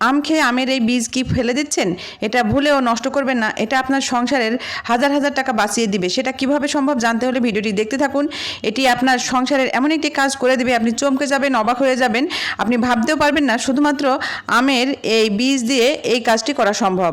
আম খেয়ে আমের এই বীজ কি ফেলে দিচ্ছেন? এটা ভুলেও নষ্ট করবেন না। এটা আপনার সংসারের হাজার হাজার টাকা বাঁচিয়ে দিবে। সেটা কীভাবে সম্ভব জানতে হলে ভিডিওটি দেখতে থাকুন। এটি আপনার সংসারের এমন একটি কাজ করে দেবে। আপনি চমকে যাবেন, অবাক হয়ে যাবেন। আপনি ভাবতেও পারবেন না শুধুমাত্র আমের এই বীজ দিয়ে এই কাজটি করা সম্ভব।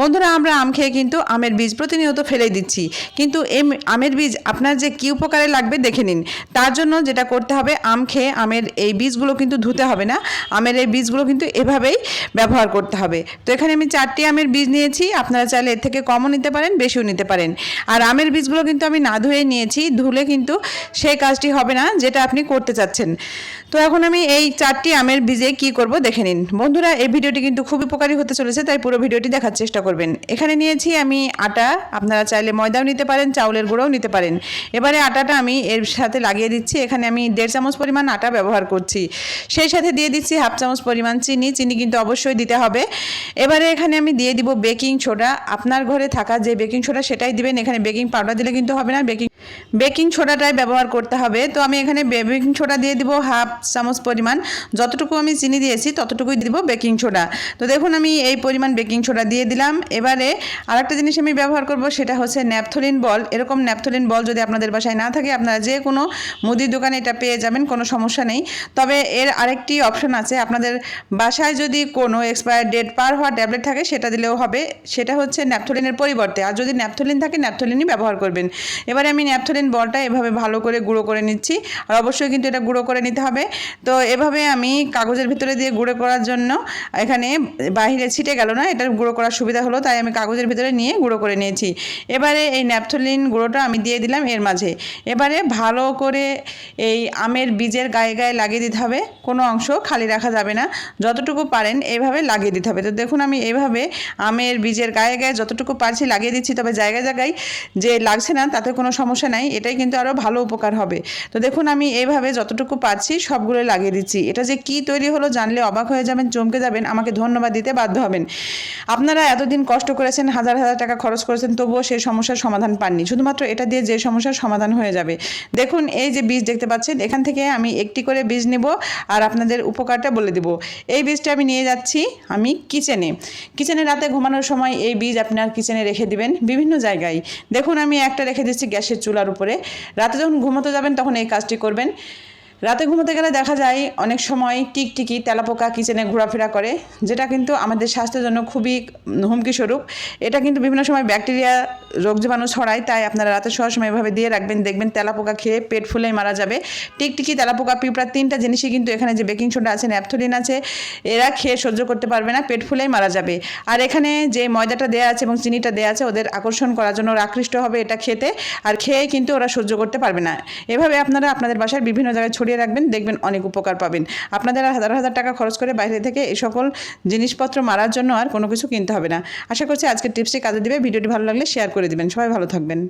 বন্ধুরা, আমরা আম খেয়ে কিন্তু আমের বীজ প্রতিনিয়ত ফেলে দিচ্ছি। কিন্তু এই আমের বীজ আপনার যে কী উপকারে লাগবে দেখে নিন। তার জন্য যেটা করতে হবে, আম খেয়ে আমের এই বীজগুলো কিন্তু ধুতে হবে না। আমের এই বীজগুলো কিন্তু এভাবেই ব্যবহার করতে হবে। তো এখানে আমি চারটি আমের বীজ নিয়েছি, আপনারা চাইলে এর থেকে কমও নিতে পারেন, বেশিও নিতে পারেন। আর আমের বীজগুলো কিন্তু আমি না ধুয়ে নিয়েছি, ধুলে কিন্তু সেই কাজটি হবে না যেটা আপনি করতে চাচ্ছেন। তো এখন আমি এই চারটি আমের বীজে কি করব দেখে নিন। বন্ধুরা, এই ভিডিওটি কিন্তু খুব উপকারী হতে চলেছে, তাই পুরো ভিডিওটি দেখার চেষ্টা করবেন। এখানে নিয়েছি আমি আটা, আপনারা চাইলে ময়দাও নিতে পারেন, চাউলের গুঁড়োও নিতে পারেন। এবারে আটাটা আমি এর সাথে লাগিয়ে দিচ্ছি, এখানে আমি দেড় চামচ পরিমাণ আটা ব্যবহার করছি। সেই সাথে দিয়ে দিচ্ছি হাফ চামচ পরিমাণ চিনি চিনি কিন্তু অবশ্যই দিতে হবে। এবারে এখানে আমি দিয়ে দিব বেকিং সোডা। আপনার ঘরে থাকা যে বেকিং সোডা, সেটাই দিবেন। এখানে বেকিং পাউডার দিলে কিন্তু হবে না, বেকিং বেকিং সোডাটাই ব্যবহার করতে হবে। তো আমি এখানে বেকিং সোডা দিয়ে দিব হাফ চামচ পরিমাণ। যতটুকু আমি চিনি দিয়েছি, ততটুকুই দিব বেকিং সোডা। তো দেখুন আমি এই পরিমাণ বেকিং সোডা দিয়ে দিলাম। এবারে আরেকটা জিনিস আমি ব্যবহার করব, সেটা হচ্ছে ন্যাপথলিন বল। এরকম ন্যাপথলিন বল যদি আপনাদের বাসায় না থাকে, আপনারা যে কোনো মুদির দোকানে এটা পেয়ে যাবেন, কোনো সমস্যা নেই। তবে এর আরেকটি অপশন আছে, আপনাদের বাসায় যদি কোনো এক্সপায়ার ডেট পার হওয়া ট্যাবলেট থাকে, সেটা দিলেও হবে। সেটা হচ্ছে ন্যাপথলিনের পরিবর্তে। আর যদি ন্যাপথলিন থাকে, ন্যাপথলিনই ব্যবহার করবেন। এবারে আমি ন্যাপথলিন বলটা এভাবে ভালো করে গুঁড়ো করে নিচ্ছি। আর অবশ্যই কিন্তু এটা গুঁড়ো করে নিতে হবে। তো এভাবে আমি কাগজের ভিতরে দিয়ে গুঁড়ো করার জন্য এখানে বাহিরে ছিটে গেল না, এটা গুঁড়ো করার সুবিধা হলো, তাই আমি কাগজের ভিতরে নিয়ে গুঁড়ো করে নিয়েছি। এবারে এই ন্যাপথলিন গুঁড়োটা আমি দিয়ে দিলাম এর মাঝে। এবারে ভালো করে এই আমের বীজের গায়ে গায়ে লাগিয়ে দিতে হবে, কোনো অংশ খালি রাখা যাবে না, যতটুকু পারেন এইভাবে লাগিয়ে দিতে হবে। তো দেখুন আমি এইভাবে আমের বীজের গায়ে গায়ে যতটুকু পারছি লাগিয়ে দিচ্ছি, তবে জায়গায় জায়গায় যে লাগছে না, তাতে কোনো সমস্যা নাই, এটাই কিন্তু আরও ভালো উপকার হবে। তো দেখুন, আমি এইভাবে যতটুকু পারছি সবগুলো লাগিয়ে দিচ্ছি। এটা যে কি তৈরি হলো জানলে অবাক হয়ে যাবেন, চমকে যাবেন, আমাকে ধন্যবাদ দিতে বাধ্য হবেন। আপনারা এতদিন কষ্ট করেছেন, হাজার হাজার টাকা খরচ করেছেন, তবুও সেই সমস্যার সমাধান পাননি। শুধুমাত্র এটা দিয়ে যে সমস্যার সমাধান হয়ে যাবে। দেখুন, এই যে বীজ দেখতে পাচ্ছেন, এখান থেকে আমি একটি করে বীজ নেব আর আপনাদের উপকারটা বলে দেব। এই বীজটা আমি নিয়ে যাচ্ছি আমি কিচেনে। কিচেনে রাতে ঘুমানোর সময় এই বীজ আপনার কিচেনে রেখে দিবেন বিভিন্ন জায়গায়। দেখুন, আমি একটা রেখে দিচ্ছি গ্যাসের চুলার উপরে। রাতে যখন ঘুমোতে যাবেন তখন এই কাজটি করবেন। রাতে ঘুমোতে গেলে দেখা যায় অনেক সময় টিকটিকি, তেলাপোকা কিচেনে ঘোরাফেরা করে, যেটা কিন্তু আমাদের স্বাস্থ্যের জন্য খুবই হুমকি স্বরূপ। এটা কিন্তু বিভিন্ন সময় ব্যাকটেরিয়া, রোগ জীবাণু ছড়ায়, তাই আপনারা রাতে শোয়ার সময় এভাবে দিয়ে রাখবেন, দেখবেন তেলাপোকা খেয়ে পেট ফুলেই মারা যাবে। টিকটিকি, তেলাপোকা, পিঁপড়া তিনটা জিনিসই কিন্তু এখানে যে বেকিং সোডা আছে, ন্যাপথলিন আছে, এরা খেয়ে সহ্য করতে পারবে না, পেট ফুলেই মারা যাবে। আর এখানে যে ময়দাটা দেওয়া আছে এবং চিনিটা দেওয়া আছে, ওদের আকর্ষণ করার জন্য ওরা আকৃষ্ট হবে এটা খেতে, আর খেয়ে কিন্তু ওরা সহ্য করতে পারবে না। এভাবে আপনারা আপনাদের বাসায় বিভিন্ন জায়গায় ছড়িয়ে রাখবেন, দেখবেন অনেক উপকার পাবেন। আপনাদের আর হাজার হাজার টাকা খরচ করে বাইরে থেকে এই সকল জিনিসপত্র মারার জন্য আর কোনো কিছু কিনতে হবে না। আশা করছি আজকের টিপসটি কাজে দেবে। ভিডিওটি ভালো লাগলে শেয়ার করে দেবেন। সবাই ভালো থাকবেন।